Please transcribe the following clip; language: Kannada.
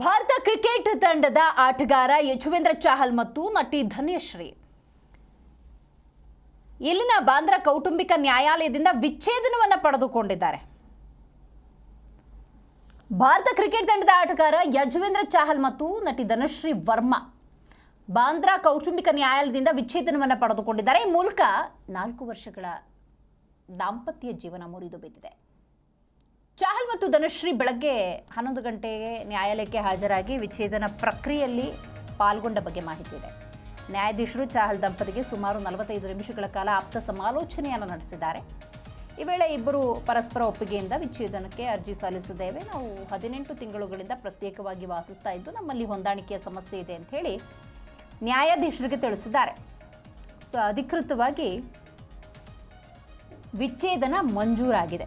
ಭಾರತ ಕ್ರಿಕೆಟ್ ತಂಡದ ಆಟಗಾರ ಯಜುವೇಂದ್ರ ಚಾಹಲ್ ಮತ್ತು ನಟಿ ಧನ್ಯಶ್ರೀ. ಇಲ್ಲಿನ ಬಾಂದ್ರ ಕೌಟುಂಬಿಕ ನ್ಯಾಯಾಲಯದಿಂದ ವಿಚ್ಛೇದನವನ್ನು ಪಡೆದುಕೊಂಡಿದ್ದಾರೆ. ಭಾರತ ಕ್ರಿಕೆಟ್ ತಂಡದ ಆಟಗಾರ ಯಜುವೇಂದ್ರ ಚಾಹಲ್ ಮತ್ತು ನಟಿ ಧನಶ್ರೀ ವರ್ಮಾ ಬಾಂದ್ರಾ ಕೌಟುಂಬಿಕ ನ್ಯಾಯಾಲಯದಿಂದ ವಿಚ್ಛೇದನವನ್ನು ಪಡೆದುಕೊಂಡಿದ್ದಾರೆ. ಈ ಮೂಲಕ ನಾಲ್ಕು ವರ್ಷಗಳ ದಾಂಪತ್ಯ ಜೀವನ ಮುರಿದು ಬಿದ್ದಿದೆ. ಚಾಹಲ್ ಮತ್ತು ಧನುಶ್ರೀ ಬೆಳಗ್ಗೆ ಹನ್ನೊಂದು ಗಂಟೆಗೆ ನ್ಯಾಯಾಲಯಕ್ಕೆ ಹಾಜರಾಗಿ ವಿಚ್ಛೇದನ ಪ್ರಕ್ರಿಯೆಯಲ್ಲಿ ಪಾಲ್ಗೊಂಡ ಬಗ್ಗೆ ಮಾಹಿತಿ ಇದೆ. ನ್ಯಾಯಾಧೀಶರು ಚಾಹಲ್ ದಂಪತಿಗೆ ಸುಮಾರು ನಲವತ್ತೈದು ನಿಮಿಷಗಳ ಕಾಲ ಆಪ್ತ ಸಮಾಲೋಚನೆಯನ್ನು ನಡೆಸಿದ್ದಾರೆ. ಈ ವೇಳೆ ಇಬ್ಬರು ಪರಸ್ಪರ ಒಪ್ಪಿಗೆಯಿಂದ ವಿಚ್ಛೇದನಕ್ಕೆ ಅರ್ಜಿ ಸಲ್ಲಿಸಿದ್ದೇವೆ. ನಾವು ಹದಿನೆಂಟು ತಿಂಗಳುಗಳಿಂದ ಪ್ರತ್ಯೇಕವಾಗಿ ವಾಸಿಸ್ತಾ ಇದ್ದು, ನಮ್ಮಲ್ಲಿ ಹೊಂದಾಣಿಕೆಯ ಸಮಸ್ಯೆ ಇದೆ ಅಂತ ಹೇಳಿ ನ್ಯಾಯಾಧೀಶರಿಗೆ ತಿಳಿಸಿದ್ದಾರೆ. ಸೊ, ಅಧಿಕೃತವಾಗಿ ವಿಚ್ಛೇದನ ಮಂಜೂರಾಗಿದೆ.